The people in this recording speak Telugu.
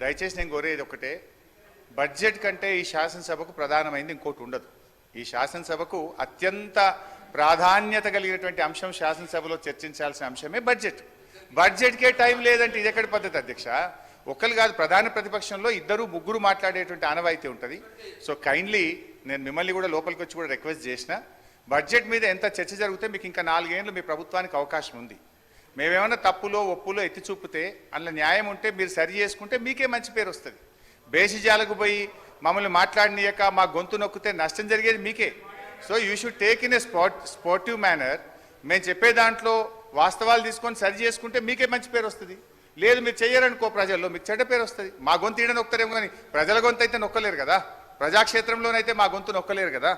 దయచేసి నేను కోరేది ఒకటే బడ్జెట్ కంటే ఈ శాసనసభకు ప్రధానమైంది ఇంకోటి ఉండదు. ఈ శాసనసభకు అత్యంత ప్రాధాన్యత కలిగినటువంటి అంశం శాసనసభలో చర్చించాల్సిన అంశమే బడ్జెట్. బడ్జెట్కే టైం లేదంటే ఇది ఎక్కడి పద్ధతి అధ్యక్ష? ఒకరు కాదు ప్రధాన ప్రతిపక్షంలో ఇద్దరు ముగ్గురు మాట్లాడేటువంటి ఆనవాయితీ ఉంటుంది. సో కైండ్లీ నేను మిమ్మల్ని కూడా లోపలికి వచ్చి కూడా రిక్వెస్ట్ చేసిన బడ్జెట్ మీద ఎంత చర్చ జరిగితే మీకు ఇంకా నాలుగేళ్ళు మీ ప్రభుత్వానికి అవకాశం ఉంది. మేమేమైనా తప్పులో ఒప్పులో ఎత్తి చూపితే అందులో న్యాయం ఉంటే మీరు సరి చేసుకుంటే మీకే మంచి పేరు వస్తుంది. బేసిజాలకు పోయి మమ్మల్ని మాట్లాడనీయక మా గొంతు నొక్కితే నష్టం జరిగేది మీకే. So you should take in a sport sportive manner మేము చెప్పే దాంట్లో వాస్తవాలు తీసుకొని సరి చేసుకుంటే మీకే మంచి పేరు వస్తుంది. లేదు మీరు చెయ్యరనుకో ప్రజల్లో మీకు చెడ్డ పేరు వస్తుంది. మా గొంతు ఈడ నొక్కరేమో కానీ ప్రజల గొంతు అయితే నొక్కలేరు కదా. ప్రజాక్షేత్రంలోనైతే మా గొంతు నొక్కలేరు కదా.